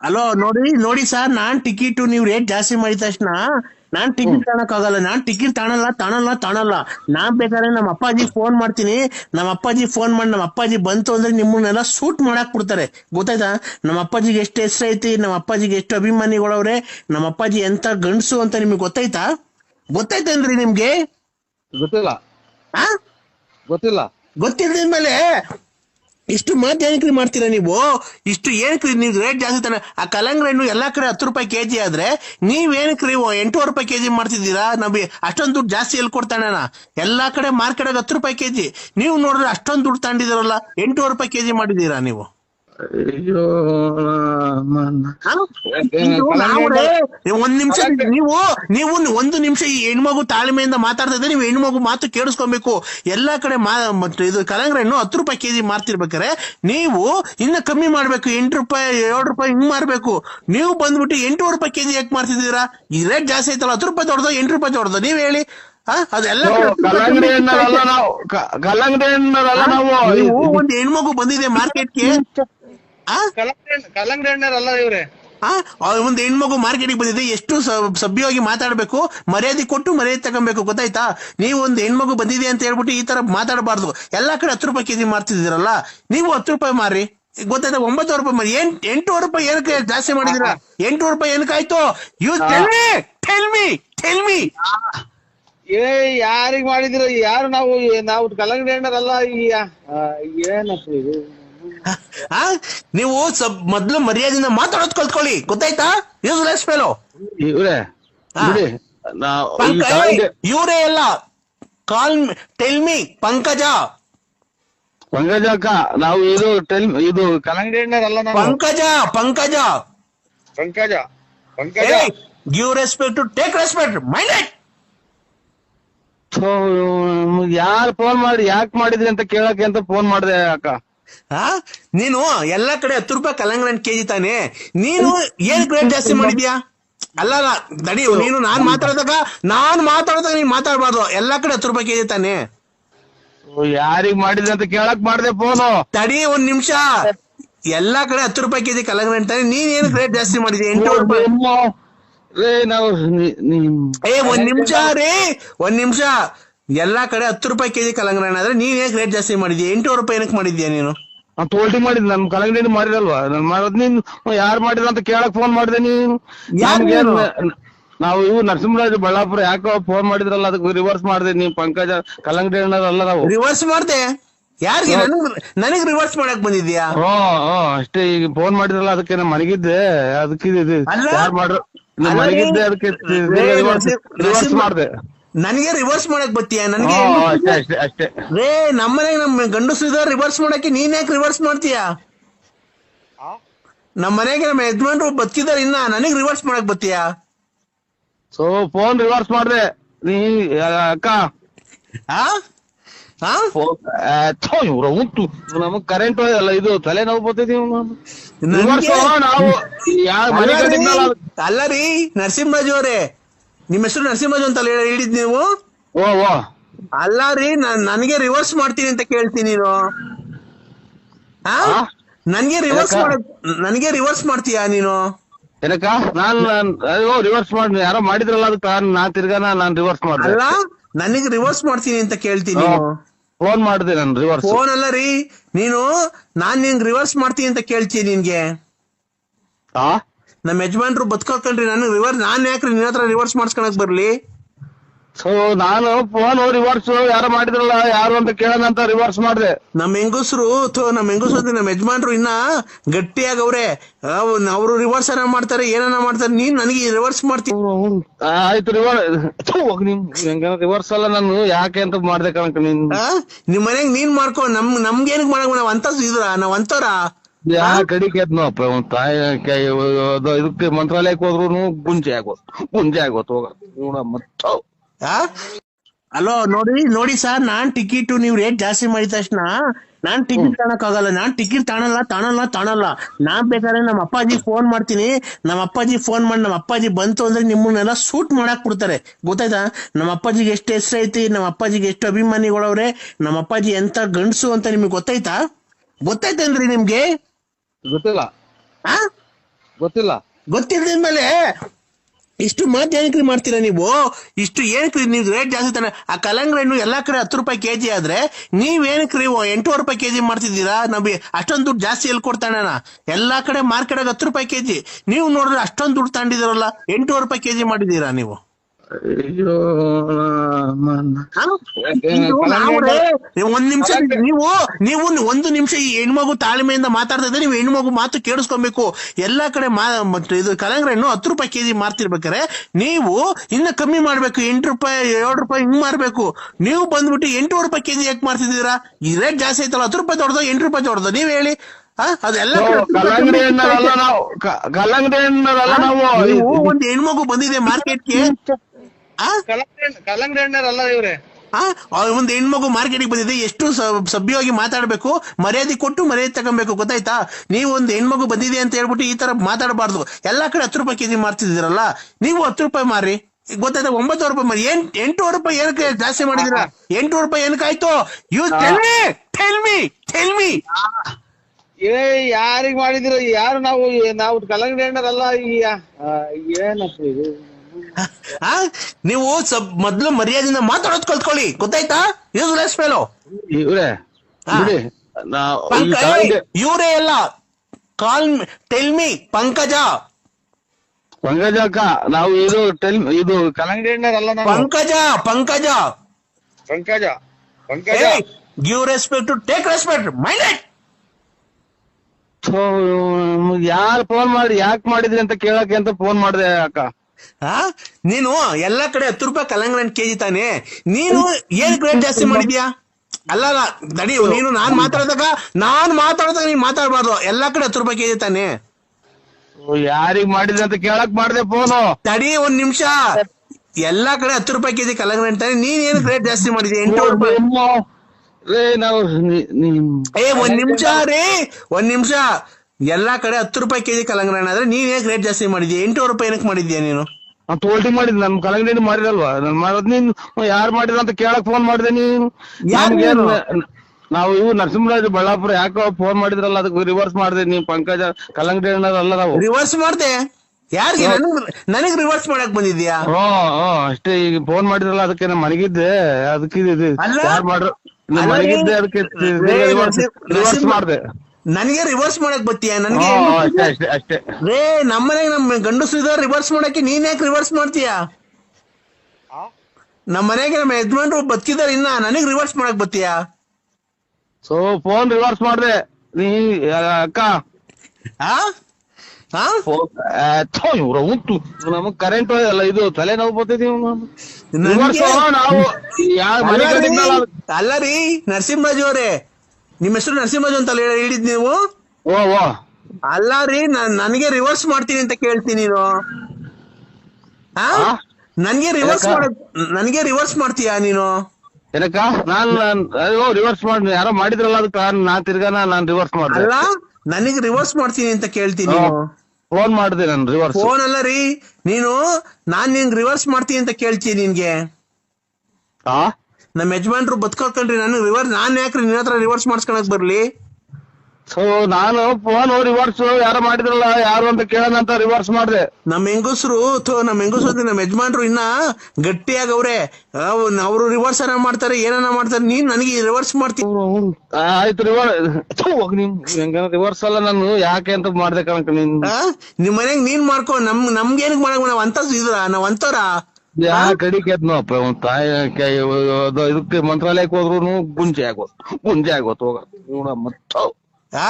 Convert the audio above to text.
Hello ನೋಡಿ ನೋಡಿ sir ನಾನ್ ಟಿಕೆಟ್ ನೀವು ರೇಟ್ ಜಾಸ್ತಿ ಮಾಡಿದ ತಕ್ಷಣ ನಾನ್ ಟಿಕೆಟ್ ಆಗಲ್ಲ ನಾನ್ ಟಿಕೆಟ್ ತಾಣಲ್ಲ ತಾಣಲ್ಲ ತಾಣಲ್ಲ ನಾನ್ ಬೇಕಾದ್ರೆ ನಮ್ಮ ಅಪ್ಪಾಜಿ ಫೋನ್ ಮಾಡ್ತೀನಿ. ನಮ್ಮ ಅಪ್ಪಾಜಿ ಫೋನ್ ಮಾಡಿ ನಮ್ಮ ಅಪ್ಪಾಜಿ ಬಂತು ಅಂದ್ರೆ ನಿಮ್ಮನ್ನೆಲ್ಲ ಸೂಟ್ ಮಾಡಾಕ್ ಬಿಡ್ತಾರೆ ಗೊತ್ತಾಯ್ತಾ? ನಮ್ಮ ಅಪ್ಪಾಜಿಗೆ ಎಷ್ಟು ಹೆಸರು ಐತಿ ನಮ್ಮ ಅಪ್ಪಾಜಿಗೆ ಎಷ್ಟು ಅಭಿಮಾನಿಗಳವ್ರೆ ನಮ್ಮ ಅಪ್ಪಾಜಿ ಎಂತ ಗಂಡಸು ಅಂತ ನಿಮ್ಗೆ ಗೊತ್ತಾಯ್ತಾ? ಗೊತ್ತಾಯ್ತಂದ್ರಿ ನಿಮ್ಗೆ? ಗೊತ್ತಿಲ್ಲ. ಗೊತ್ತಿಲ್ಲ ಗೊತ್ತಿಲ್ಲ. ಗೊತ್ತಿಲ್ಲದ್ಮೇಲೆ ಇಷ್ಟು ಮಾತು ಮಾಡ್ತೀರಾ ನೀವು? ಇಷ್ಟು ಏನಕ್ರಿ ನೀವು ರೇಟ್ ಜಾಸ್ತಿ ತಾನೆ? ಆ ಕಲಂಗಡಿ ಹಣ್ಣು ಎಲ್ಲಾ ಕಡೆ ಹತ್ತು ರೂಪಾಯಿ ಕೆಜಿ ಆದ್ರೆ ನೀವ್ ಏನಕ್ರಿ ಓ ಎಂಟೂವರೆ ರೂಪಾಯಿ ಕೆಜಿ ಮಾಡ್ತಿದ್ದೀರಾ? ನಮಗೆ ಅಷ್ಟೊಂದು ದುಡ್ಡು ಜಾಸ್ತಿ ಎಲ್ಲಿ ಕೊಡ್ತಾನ ಎಲ್ಲಾ ಕಡೆ ಮಾರ್ಕೆಟ್ ಹತ್ತು ರೂಪಾಯಿ ಕೆಜಿ ನೀವು ನೋಡಿದ್ರೆ ಅಷ್ಟೊಂದು ದುಡ್ಡು ತಗೊಂಡಿದ್ದೀರಲ್ಲ, ಎಂಟೂವರೆ ರೂಪಾಯಿ ಕೆಜಿ ಮಾಡಿದ್ದೀರಾ ನೀವು? ಅಯ್ಯೋ ಒಂದ್ ನಿಮಿಷ ನೀವು ನೀವು ಒಂದು ನಿಮಿಷ ಈ ಹೆಣ್ಮಗು ತಾಳ್ಮೆಯಿಂದ ಮಾತಾಡ್ತಾ ಇದ್ರೆ ನೀವು ಹೆಣ್ಮಗು ಮಾತು ಕೇಳಿಸ್ಕೊಬೇಕು. ಎಲ್ಲಾ ಕಡೆ ಇದು ಕಲಂಗ್ರೆ ಹಣ್ಣು ಹತ್ತು ರೂಪಾಯಿ ಕೆಜಿ ಮಾರ್ತಿರ್ಬೇಕಾರೆ ನೀವು ಇನ್ನ ಕಮ್ಮಿ ಮಾಡ್ಬೇಕು ಎಂಟು ರೂಪಾಯಿ ಏಳು ರೂಪಾಯಿ ಹಿಂಗ್ ಮಾರ್ಬೇಕು. ನೀವು ಬಂದ್ಬಿಟ್ಟು ಎಂಟು ರೂಪಾಯಿ ಕೆಜಿ ಯಾಕೆ ಮಾರ್ತಿದ್ದೀರಾ? ಈ ರೇಟ್ ಜಾಸ್ತಿ ಐತಲ್ಲ ಹತ್ತು ರೂಪಾಯಿ ದೊಡ್ಡದ ಎಂಟು ರೂಪಾಯಿ ದೊಡ್ಡದ ನೀವ್ ಹೇಳಿ. ಕಲಂಗ್ರೆ ಕಲ್ಲಂಗಡಿ ನೀವು ಒಂದ್ ಹೆಣ್ಮಗು ಬಂದಿದೆ ಮಾರ್ಕೆಟ್ಗೆ ಅಲ್ಲ ಕಲ್ಲಂಗಡಿ ಹಣ್ಣರಲ್ಲ ಇವ್ರೆ. ಒಂದು ಹೆಣ್ಮಗು ಮಾರ್ಕೆಟಿಗೆ ಬಂದಿದೆ ಎಷ್ಟು ಸಭ್ಯವಾಗಿ ಮಾತಾಡಬೇಕು ಮರ್ಯಾದೆ ಕೊಟ್ಟು ಮರ್ಯಾದೆ ತಗೊಬೇಕು ಗೊತ್ತಾಯ್ತಾ? ನೀವು ಒಂದು ಹೆಣ್ಮಗು ಬಂದಿದೆ ಅಂತ ಹೇಳ್ಬಿಟ್ಟು ಈ ತರ ಮಾತಾಡಬಾರ್ದು. ಎಲ್ಲಾ ಕಡೆ ಹತ್ತು ರೂಪಾಯಿ ಕೆಜಿ ಮಾರ್ತಿದ್ದೀರಲ್ಲ? ನೀವು ಹತ್ತು ರೂಪಾಯಿ ಮಾರಿ ಗೊತ್ತಾಯ್ತಾ? ಒಂಬತ್ತು ರೂಪಾಯಿ ಮಾರಿ ಏನ್ ಎಂಟು ರೂಪಾಯಿ ಏನಕ್ಕೆ ಜಾಸ್ತಿ ಮಾಡಿದಿರ ಎಂಟು ರೂಪಾಯಿ ಏನಕ್ಕಾಯ್ತು you tell me tell me tell me ಏ ಯಾರಿಗ್ ಮಾಡಿದಿರ ಯಾರು ನಾವು ನಾವು ಕಲ್ಲಂಗಡಿ ಹಣ್ಣರಲ್ಲ ಈ ಆ, ಏನಪ್ಪ ಇದು? ಆ? ನೀವು ಸಬ್ ಮೊದ್ಲು ಮರ್ಯಾದೆಯಿಂದ ಮಾತಾಡೋದ್ ಕಲ್ತ್ಕೊಳ್ಳಿ. ಗೊತ್ತಾಯ್ತಾ? ಯೂಸ್ಲೆಸ್ ಫೆಲೋ ಇವ್ರೆ. ಬಿಡಿ. ಈ ಇವರೇ ಎಲ್ಲ. ಕಾಲ್ ಟೆಲ್ ಮಿ ಪಂಕಜ. ಪಂಕಜ ಅಕ್ಕ ನಾವು ಇದು ಟೆಲ್ ಇದು ಕಲ್ಲಂಗಡಿ ಅಲ್ಲ Pankaja Pankaja. Pankaja Pankaja. Give respect to take respect mind it ಯಾರು ಫೋನ್ ಮಾಡಿ ಯಾಕೆ ಮಾಡಿದ್ರಿ ಅಂತ ಕೇಳಕ್ಕೆ ಅಂತ ಫೋನ್ ಮಾಡಿದೆ ಅಕ್ಕ. ಹಾ ನೀನು ಎಲ್ಲಾ ಕಡೆ ಹತ್ತು ರೂಪಾಯಿ ಕಲ್ಲಂಗಡಿ ಕೆಜಿ ತಾನೆ. ನೀನು ಏನ್ ರೇಟ್ ಜಾಸ್ತಿ ಮಾಡಿದ್ಯಾ? ಅಲ್ಲ ಅಲ್ಲ ನೀನು ನಾನ್ ಮಾತಾಡ್ದಾಗ ನಾನ್ ಮಾತಾಡ್ದಾಗ ನೀನ್ ಮಾತಾಡ್ಬಾರ್ದು. ಎಲ್ಲಾ ಕಡೆ ಹತ್ತು ರೂಪಾಯಿ ಕೆಜಿ ತಾನೆ. ಯಾರಿಗ್ ಮಾಡಿದ ಅಂತ ಕೇಳಕ್ ಮಾಡ್ದೆ ಫೋನು ತಡಿ ಒಂದ್ ನಿಮಿಷ. ಎಲ್ಲಾ ಕಡೆ ಹತ್ತು ರೂಪಾಯಿ ಕೆಜಿ ಕಲ್ಲಂಗಡಿ ತಾನೆ ನೀನ್ ಏನ್ ರೇಟ್ ಜಾಸ್ತಿ ಮಾಡಿದ್ಯಾ? ಎಂಟು ರೂಪಾಯಿ. ಏ ಒಂದ್ ನಿಮಿಷ ರೀ. ಒಂದ್ ನಿಮಿಷ. ಎಲ್ಲಾ ಕಡೆ ಹತ್ತು ರೂಪಾಯಿ ಕೆಜಿ ಕಲಂಗಡಿ ಆದ್ರೆ ನೀನ್ ಏನ್ ರೇಟ್ ಜಾಸ್ತಿ ಮಾಡಿದ್ಯಾ? ಎಂಟು ರೂಪಾಯಿ ಏನಕ್ಕೆ ಮಾಡಿದ್ಯಾ ನೀನು? ನಾನ್ ತೋಲ್ಟಿ ಮಾಡಿದ್ ನಮ್ ಕಲಂಗಡಿ ಮಾರಿರಲ್ವಾ ನಾನ್ ಮಾಡೋದ್ ನೀನ್ ಯಾರ್ ಮಾಡಿದ್ರ ಅಂತ ಕೇಳಕ್ ಫೋನ್ ಮಾಡಿದೆ ನೀನು? ಯಾರ್ ನೀನು? ನಾವು ಇವು ನರಸಿಂಹರಾಜ ಬಳ್ಳಾಪುರ ಯಾಕೋ ಫೋನ್ ಮಾಡಿದ್ರಲ್ಲ ಅದಕ್ಕೆ ರಿವರ್ಸ್ ಮಾಡಿದೆ ನೀವು ಪಂಕಜ ಕಲಂಗಡಿ ಅಲ್ಲ ನಾವು. ರಿವರ್ಸ್ ಮಾಡ್ದೆ? ಯಾರಿಗೆ? ನನಗ್ ನನಗ್ ರಿವರ್ಸ್ ಮಾಡಕ್ ಬಂದಿದ್ಯಾ? ಹ್ಞೂ ಹ್ಞೂ ಅಷ್ಟೇ ಈಗ ಫೋನ್ ಮಾಡಿದ್ರಲ್ಲ ಅದಕ್ಕೆ ನಾ ಮನೆಗಿದ್ದೆ ಅದಕ್ಕೆ ಇದು ಅಲ್ಲ? ಯಾರ್ ಮಾಡ್ರು ಮನೆಗಿದ್ದೆ ಅದಕ್ಕೆ ರೇ, ರಿವರ್ಸ್ ಮಾಡ್ದೆ ರಿವರ್ಸ್ ನರಸಿಂಹ- ಮಾಡಿದೆ. ನನಗೆ ರಿವರ್ಸ್ ಮಾಡಕ್ ಬತ್ತೀಯ? ನನಗೆ ಅಷ್ಟೇ ಅಷ್ಟೇ ರೇ ನಮ್ಮನೆಗೆ ನಮ್ ಗಂಡಸು ಇದಾರೆ ರಿವರ್ಸ್ ಮಾಡಕ್ಕೆ ನೀನ್ ಯಾಕೆ ರಿವರ್ಸ್ ಮಾಡ್ತೀಯ? ನಮ್ಮ ಮನೆಗೆ ನಮ್ಮ ಯಜಮಾನ್ರು ಬದುಕಿದಾರೆ ಇನ್ನ ನನಗ್ ರಿವರ್ಸ್ ಮಾಡಕ್ ಬತ್ತೀಯ? ಸೊ ಫೋನ್ ರಿವರ್ಸ್ ಮಾಡ್ರೆ ನೀ ಅಕ್ಕ. ಆ? ಇವ್ರ ಉಂಟು ನಮಗ್ ಕರೆಂಟ್ ಅಲ್ಲ ಇದು ತಲೆನೋವು ಬರ್ತೈತಿ ನನ್ಗೆ- ರಿವರ್ಸ್ ನಾವು. ಅದು- ಅಲ್ಲ ರೀ ನರಸಿಂಹರಾಜು ಅವರೇ. ನಿಮ್ಮ ಹೆಸರು ನರಸಿಂಹಜು ಅಂತ ಹೇಳಿ ಹೇಳಿದ್ ನೀವು? ಓ ಓ ಅಲ್ಲ ರೀ ನಾನ್ ನನಗೆ ರಿವರ್ಸ್ ಮಾಡ್ತೀನಿ ಅಂತ ಕೇಳ್ತೀನಿ ನೀನು. ಆ? ಆ? ನನ್ಗೆ ರಿವರ್ಸ್? ಮಾಡ ನನಗೆ ರಿವರ್ಸ್ ಮಾಡ್ತೀಯಾ ನೀನು? ಏನಕ್ಕ? ನಾನ್ ಅಯ್ಯೋ ರಿವರ್ಸ್ ಮಾಡಿ ಯಾರೋ ಮಾಡಿದ್ರಲ್ಲ ಅದಕ್ಕೆ ನಾ ತಿರ್ಗಾನ ನಾನ್ ರಿವರ್ಸ್ ಮಾಡಿದೆ. ಅಲ್ಲ ನನಗೆ ರಿವರ್ಸ್ ಮಾಡ್ತೀನಿ ಅಂತ ಕೇಳ್ತೀನಿ ಫೋನ್ ಮಾಡಿದೆ ನಾನು ರಿವರ್ಸ್ ಫೋನ್ ಅಲ್ಲ ರೀ ನೀನು ನಾನ್ ನಿಂಗ್ ರಿವರ್ಸ್ ಮಾಡ್ತೀನಿ ಅಂತ ಕೇಳ್ತೀನಿ ನಿನ್ಗೆ. ಆ? ನಮ್ಮ ಯಜಮಾನ್ರು ಬದುಕೋಕಂಡ್ರಿ ನನಗೆ ರಿವರ್ಸ್ ನಾನ್ ಯಾಕ್ರಿ ನಿನ್ನ ಹತ್ರ ರಿವರ್ಸ್ ಮಾಡ್ಸ್ಕೊಳಕ್ ಬರ್ಲಿ? ಸೊ ನಾನು ಫೋನ್ ರಿವರ್ಸ್ ಯಾರು ಮಾಡಿದ್ರಲ್ಲ ಯಾರು ಅಂತ ಕೇಳೋಣ ಅಂತ ರಿವರ್ಸ್ ಮಾಡಿದೆ. ನಮ್ಮ ಹೆಂಗಸರು ನಮ್ಮ ಹೆಂಗಸ್ರು ನಮ್ಮ ಯಜಮಾನ್ರು ಇನ್ನ ಗಟ್ಟಿಯಾಗವ್ರೆ. ಅವರು ರಿವರ್ಸ್ ಏನ ಮಾಡ್ತಾರೆ ಏನನ್ನ ಮಾಡ್ತಾರೆ ನೀನ್ ನನಗೆ ರಿವರ್ಸ್ ಮಾಡ್ತೀನಿ ಆಯ್ತು ರಿವರ್ಸ್ ರಿವರ್ಸ್ ಅಲ್ಲ ನಾನು ಯಾಕೆ ಅಂತ ಮಾಡ್ದೆ ಕಣಕ್ ನೀನ್? ನಿಮ್ ಮನೆಗ್ ನೀನ್ ಮಾಡ್ಕೊ ನಮ್ ನಮ್ಗೆ ಏನಕ್ ಮಾಡಕ್ ನಾವ್ ಅಂತ ಇದ್ರ ನಾವ್ ಅಂತವ್ರ? ಯಾ ಕಡಿಕೆ ಅಪ್ಪ ಅವ್ನ್ ತಾಯಿ ಕೈ ಅದು ಇದಕ್ಕೆ ಮಂತ್ರಾಲಯಕ್ಕೆ ಹೋದ್ರು ಗುಂಜಿ ಆಗೋದು. ಗುಂಜೆ ಆಗೋದು ಹೋಗ ನೋಡ ಮತ್ತ ಅಲೋ ನೋಡಿ ನೋಡಿ ಸರ್ ನಾನ್ ಟಿಕೆಟ್ ನೀವ್ ರೇಟ್ ಜಾಸ್ತಿ ಮಾಡಿದ ತಕ್ಷಣ ನಾನ್ ಟಿಕೆಟ್ ತಗೊಳಕ್ ಆಗಲ್ಲ ನಾನ್ ಟಿಕೆಟ್ ತಾಣಲ್ಲ ತಾಣಲ್ಲ ತಾಣಲ್ಲ. ನಾನ್ ಬೇಕಾದ್ರೆ ನಮ್ಮ ಅಪ್ಪಾಜಿ ಫೋನ್ ಮಾಡ್ತೀನಿ. ನಮ್ಮ ಅಪ್ಪಾಜಿ ಫೋನ್ ಮಾಡಿ ನಮ್ಮ ಅಪ್ಪಾಜಿ ಬಂತು ಅಂದ್ರೆ ನಿಮ್ಮನ್ನೆಲ್ಲ ಸೂಟ್ ಮಾಡಕ್ ಬಿಡ್ತಾರೆ ಗೊತ್ತಾಯ್ತಾ? ನಮ್ಮ ಅಪ್ಪಾಜಿಗೆ ಎಷ್ಟು ಹೆಸರು ಐತಿ ನಮ್ಮ ಅಪ್ಪಾಜಿಗೆ ಎಷ್ಟು ಅಭಿಮಾನಿಗಳವ್ರೆ ನಮ್ಮ ಅಪ್ಪಾಜಿ ಎಂತ ಗಂಡಸು ಅಂತ ನಿಮ್ಗೆ ಗೊತ್ತಾಯ್ತಾ? ಗೊತ್ತಾಯ್ತೇನ್ರಿ ನಿಮ್ಗೆ? ಗೊತ್ತಿಲ್ಲ. ಆ? ಗೊತ್ತಿಲ್ಲ. ಮೇಲೆ ಇಷ್ಟು ಮಾತು ಏನಕ್ಕೆ ಮಾಡ್ತೀರಾ ನೀವು? ಇಷ್ಟು ಏನಕ್ಕೆ ನೀವು ರೇಟ್ ಜಾಸ್ತಿ ತಾನೆ ಆ ಕಲ್ಲಂಗಡಿ ಹಣ್ಣು ಎಲ್ಲಾ ಕಡೆ ಹತ್ತು ರೂಪಾಯಿ ಕೆಜಿ ಆದ್ರೆ ನೀವೇನಕ್ರಿ ಎಂಟೂವರೆ ರೂಪಾಯಿ ಕೆಜಿ ಮಾಡ್ತಿದ್ದೀರಾ? ನಮಗೆ ಅಷ್ಟೊಂದು ದುಡ್ಡು ಜಾಸ್ತಿ ಎಲ್ಲಿ ಕೊಡ್ತಾನೆ ಎಲ್ಲಾ ಕಡೆ ಮಾರ್ಕೆಟ್ ಹತ್ತು ರೂಪಾಯಿ ಕೆಜಿ ನೀವು ನೋಡಿದ್ರೆ ಅಷ್ಟೊಂದು ದುಡ್ಡು ತಗೊಂಡಿದ್ದೀರಲ್ಲ? ಎಂಟೂವರೆ ರೂಪಾಯಿ ಕೆಜಿ ಮಾಡಿದ್ದೀರಾ ನೀವು? ಅಯ್ಯೋ ಒಂದ್ ನಿಮಿಷ ನೀವು ನೀವು ಒಂದು ನಿಮಿಷ ಈ ಹೆಣ್ಮಗು ತಾಳ್ಮೆಯಿಂದ ಮಾತಾಡ್ತಾ ಇದ್ರೆ ನೀವು ಹೆಣ್ಮಗು ಮಾತು ಕೇಳಿಸ್ಕೊಬೇಕು. ಎಲ್ಲಾ ಕಡೆ ಇದು ಕಲಂಗ್ರ ಹಣ್ಣು ಹತ್ತು ರೂಪಾಯಿ ಕೆಜಿ ಮಾರ್ತಿರ್ಬೇಕಾರೆ ನೀವು ಇನ್ನ ಕಮ್ಮಿ ಮಾಡ್ಬೇಕು ಎಂಟು ರೂಪಾಯಿ ಏಳು ರೂಪಾಯಿ ಹಿಂಗ್ ಮಾರ್ಬೇಕು. ನೀವು ಬಂದ್ಬಿಟ್ಟು ಎಂಟೂವರೆ ರೂಪಾಯಿ ಕೆಜಿ ಯಾಕೆ ಮಾರ್ತಿದ್ದೀರಾ? ಈ ರೇಟ್ ಜಾಸ್ತಿ ಐತಲ್ಲ ಹತ್ತು ರೂಪಾಯಿ ದೊಡ್ಡದು ಎಂಟು ರೂಪಾಯಿ ದೊಡ್ಡದು ನೀವ್ ಹೇಳಿ. ಕಲ್ಲಂಗಡಿ ನೀವು ಒಂದು ಹೆಣ್ಮಗು ಬಂದಿದೆ ಮಾರ್ಕೆಟ್ಗೆ. ಕಲ್ಲಂಗಡಿ ಹಣ್ಣರಲ್ಲ ಇವ್ರೆ. ಒಂದು ಹೆಣ್ಮಗು ಮಾರ್ಕೆಟಿಗೆ ಬಂದಿದೆ ಎಷ್ಟು ಸಭ್ಯವಾಗಿ ಮಾತಾಡ್ಬೇಕು ಮರ್ಯಾದೆ ಕೊಟ್ಟು ಮರ್ಯಾದೆ ತಗೊಬೇಕು ಗೊತ್ತಾಯ್ತಾ? ನೀವು ಒಂದು ಹೆಣ್ಮಗು ಬಂದಿದೆ ಅಂತ ಹೇಳ್ಬಿಟ್ಟು ಈ ತರ ಮಾತಾಡಬಾರ್ದು. ಎಲ್ಲಾ ಕಡೆ ಹತ್ತು ರೂಪಾಯಿ ಕೆಜಿ ಮಾರ್ತಿದ್ದೀರಲ್ಲ? ನೀವು ಹತ್ತು ರೂಪಾಯಿ ಮಾರಿ. ಗೊತ್ತಾಯ್ತಾ? ಒಂಬತ್ತು ರೂಪಾಯಿ ಮಾರಿ. ಏನ್ ಎಂಟು ರೂಪಾಯಿ ಏನಕ್ಕೆ ಜಾಸ್ತಿ ಮಾಡಿದಿರಾ ಎಂಟು ರೂಪಾಯಿ ಏನಕ್ಕಾಯ್ತು ಯು ಮಿ ಟೆಲ್ ಮಿ ಏ ಯಾರಿಗ್ ಮಾಡಿದಿರ ಯಾರು ನಾವು ನಾವು ಕಲ್ಲಂಗಡಿ ಹಣ್ಣರಲ್ಲ ಈ ಏನಪ್ಪ ಇದು? ಆ? ನೀವು ಸಬ್ ಮೊದ್ಲು ಮರ್ಯಾದೆಯಿಂದ ಮಾತಾಡೋದ್ ಕಲ್ತ್ಕೊಳ್ಳಿ. ಗೊತ್ತಾಯ್ತಾ? ಯೂಸ್ಲೆಸ್ ಫೇಲೋ ಇವ್ರೆ. ಬಿಡಿ. ಈ ಇವರೇ ಎಲ್ಲ ಕಾಲ್ ಟೆಲ್ ಮಿ ಪಂಕಜ. ಪಂಕಜ ಅಕ್ಕ ನಾವು ಇದು ಟೆಲ್ ಇದು ಅಲ್ಲ Pankaja Pankaja. Pankaja Pankaja. Give respect to take respect mind it ಯಾರು ಫೋನ್ ಮಾಡಿ ಯಾಕೆ ಮಾಡಿದ್ರಿ ಅಂತ ಕೇಳಕ್ಕೆ ಅಂತ ಫೋನ್ ಮಾಡಿದೆ ಅಕ್ಕ. ಆ? ನೀನು ಎಲ್ಲಾ ಕಡೆ ಹತ್ತು ರೂಪಾಯಿ ಕಲ್ಲಂಗಡಿ ಕೆಜಿ ತಾನೆ. ನೀನು ಏನ್ ರೇಟ್ ಜಾಸ್ತಿ ಮಾಡಿದ್ಯಾ? ಅಲ್ಲ ಅಲ್ಲ ದಡಿ ನೀನು ನಾನ್ ಮಾತಾಡ್ದಾಗ ನಾನ್ ಮಾತಾಡ್ದಾಗ ನೀನ್ ಮಾತಾಡಬಾರ್ದು. ಎಲ್ಲಾ ಕಡೆ ಹತ್ತು ರೂಪಾಯಿ ಕೆಜಿ ತಾನೆ. ಯಾರಿಗ್ ಮಾಡಿದ ಅಂತ ಕೇಳಕ್ ಮಾಡ್ದೆ ಫೋನು ತಡಿ ಒಂದ್ ನಿಮಿಷ. ಎಲ್ಲಾ ಕಡೆ ಹತ್ತು ರೂಪಾಯಿ ಕೆಜಿ ಕಲ್ಲಂಗಡಿ ಅಂತಾನೆ ತಾನೆ. ನೀನ್ ಏನ್ ರೇಟ್ ಜಾಸ್ತಿ ಮಾಡಿದ್ಯಾ? ಎಂಟು ರೂಪಾಯಿ. ಏ ಒಂದ್ ನಿಮಿಷ ರೀ. ಒಂದ್ ನಿಮಿಷ. ಎಲ್ಲಾ ಕಡೆ ಹತ್ತು ರೂಪಾಯಿ ಕೆಜಿ ಕಲಂಗಡಿ ಆದ್ರೆ ನೀನ್ ಯಾಕೆ ರೇಟ್ ಜಾಸ್ತಿ ಮಾಡಿದ್ಯಾ? ಎಂಟು ರೂಪಾಯಿ ಏನಕ್ಕೆ ಮಾಡಿದ್ಯಾ ನೀನು? ನಾನ್ ತೋಲ್ಟಿ ಮಾಡಿದ್ ನಮ್ ಕಲಂಗಡಿ ಹಣ್ಣು ಮಾಡಿರಲ್ವಾ? ನನ್ ಮಾಡೋದ್ ನೀನ್ ಯಾರು ಮಾಡಿದ್ರ ಅಂತ ಕೇಳಕ್ ಫೋನ್ ಮಾಡಿದೆ ನೀನು. ಯಾರ್ ನಮ್ಗೆ ನೀನು? ನಾವು ಇವು ನರಸಿಂಹರಾಜ ಬಳ್ಳಾಪುರ ಯಾಕೋ ಫೋನ್ ಮಾಡಿದ್ರಲ್ಲ ಅದಕ್ಕೆ ರಿವರ್ಸ್ ಮಾಡಿದೆ ನೀವು ಪಂಕಜ ಕಲಂಗಡಿ ಅಲ್ಲ ನಾವು. ರಿವರ್ಸ್ ಮಾಡ್ದೆ? ಯಾರಿಗೆ? ನನಗ್ ನನಗ್ ರಿವರ್ಸ್ ಮಾಡಕ್ ಬಂದಿದ್ಯಾ? ಅಷ್ಟೇ ಈಗ ಫೋನ್ ಮಾಡಿದ್ರಲ್ಲ ಅದಕ್ಕೆ ನಾನು ಮನೆಗಿದ್ದೆ ಅದಕ್ಕೆ ಅಲ್ಲ? ಯಾರು ಮಾಡ್ರು ಅಲ್ಲ ರೀ. ಮನೆಗಿದ್ದೆ ಅದಕ್ಕೆ ರೇ, ರಿವರ್ಸ್ ನರಸಿಂಹ- ಮಾಡಿದೆ. ನನಗೆ ರಿವರ್ಸ್ ಮಾಡಕ್ ಬತ್ತೀಯ? ನನಗೆ ಅಷ್ಟೇ ಅಷ್ಟೇ ಅಷ್ಟೇ. ರೇ ನಮ್ಮನೆಗೆ ನಮ್ ಗಂಡಸರು ಇದಾರೆ ರಿವರ್ಸ್ ಮಾಡಕ್ಕೆ ನೀನ್ ಯಾಕೆ ರಿವರ್ಸ್ ಮಾಡ್ತೀಯ? ನಮ್ಮ ಮನೆಗೆ ನಮ್ಮ ಯಜಮಾನ್ರು ಬದುಕಿದಾರೆ ಇನ್ನ ನನಗೆ ರಿವರ್ಸ್ ಮಾಡಕ್ ಬತ್ತೀಯ? ಸೊ ಫೋನ್ ರಿವರ್ಸ್ ಮಾಡಿದೆ. ನೀ ಅಕ್ಕ. ಆ? ಹಾ ಇವ್ರ ಉಂಟು. ನಮಗ್ ಕರೆಂಟ್ ಅಲ್ಲ ಇದು ತಲೆನೋವು ಬರ್ತೈತಿ ನನ್ಗೆ- ರಿವರ್ಸ್ ನಾವು. ಅಲ್ಲ ರೀ ನರಸಿಂಹರಾಜು ಅವರೇ. ನಿಮ್ಮ ಹೆಸರು ನರಸಿಂಹಜು ಅಂತ ಹೇಳಿ ಹೇಳಿದ್ ನೀವು? ಓ ಓ ಅಲ್ಲ ರೀ ನಾನ್ ನನಗೆ ರಿವರ್ಸ್ ಮಾಡ್ತೀನಿ ಅಂತ ಕೇಳ್ತೀನಿ ನೀನು. ಆ ಆ? ನನ್ಗೆ ರಿವರ್ಸ್? ಮಾಡ ನನಗೆ ರಿವರ್ಸ್ ಮಾಡ್ತೀಯಾ ನೀನು? ಏನಕ್ಕ? ನಾನ್ ಅಯ್ಯೋ ರಿವರ್ಸ್ ಮಾಡಿ ಯಾರೋ ಮಾಡಿದ್ರಲ್ಲ ಅದಕ್ಕ ನಾ ತಿರ್ಗಾನ ನಾನ್ ರಿವರ್ಸ್ ಮಾಡ್ದೆ. ಅಲ್ಲ ನನಗೆ ರಿವರ್ಸ್ ಮಾಡ್ತೀನಿ ಅಂತ ಕೇಳ್ತೀನಿ ಫೋನ್ ಮಾಡಿದೆ ನಾನು ರಿವರ್ಸ್ ಫೋನ್ ಅಲ್ಲ ರೀ ನೀನು ನಾನ್ ನಿಂಗ್ ರಿವರ್ಸ್ ಮಾಡ್ತೀನಿ ಅಂತ ಕೇಳ್ತೀನಿ ನಿನ್ಗೆ. ಆ? ನಮ್ಮ ಯಜಮಾನ್ರು ಬದ್ಕೊಳ್ಕೊಂಡ್ರಿ ನನಗೆ ರಿವರ್ಸ್ ನಾನ್ ಯಾಕ್ರಿ ನಿನ್ನ ಹತ್ರ ರಿವರ್ಸ್ ಮಾಡ್ಸ್ಕೊಳಕ್ ಬರ್ಲಿ? ಸೊ ನಾನು ಫೋನ್ ರಿವರ್ಸ್ ಯಾರು ಮಾಡಿದ್ರಲ್ಲ ಯಾರು ಅಂತ ಕೇಳೋಣ ಅಂತ ರಿವರ್ಸ್ ಮಾಡಿದೆ. ನಮ್ಮ ಹೆಂಗಸರು ನಮ್ಮ ಹೆಂಗಸರು ಅಂದ್ರೆ ನಮ್ಮ ಯಜಮಾನ್ರು ಇನ್ನ ಗಟ್ಟಿಯಾಗವ್ರೆ. ಅವ್ರು ರಿವರ್ಸ್ ಏನ ಮಾಡ್ತಾರೆ ಏನನ್ನ ಮಾಡ್ತಾರೆ ನೀನ್ ನನಗೆ ರಿವರ್ಸ್ ಮಾಡ್ತೀನಿ ಆಯ್ತು ರಿವರ್ಸ್ ರಿವರ್ಸ್ ಅಲ್ಲ ನಾನು ಯಾಕೆ ಅಂತ ಮಾಡ್ದೆ ಕಣಕ ನೀನ್. ಆ? ನಿಮ್ ಮನೆಗ್ ನೀನ್ ಮಾಡ್ಕೊ ನಮ್ ನಮ್ಗೇನಕ್ ಮಾಡಕ್ ನಾವ್ ಅಂತ ಇದ್ರ ನಾವ್ ಅಂತವ್ರ ಯಾ ಕಡಿಕೆ ಅಪ್ಪ ಒಂದ್ ತಾಯಿ ಕೈ ಅದು ಇದಕ್ಕೆ ಮಂತ್ರಾಲಯಕ್ಕೆ ಹೋದ್ರು ಗುಂಜೆ ಆಗೋದು ಗುಂಜೆ ಆಗೋದು ಹೋಗ ಮತ್ತ ಆ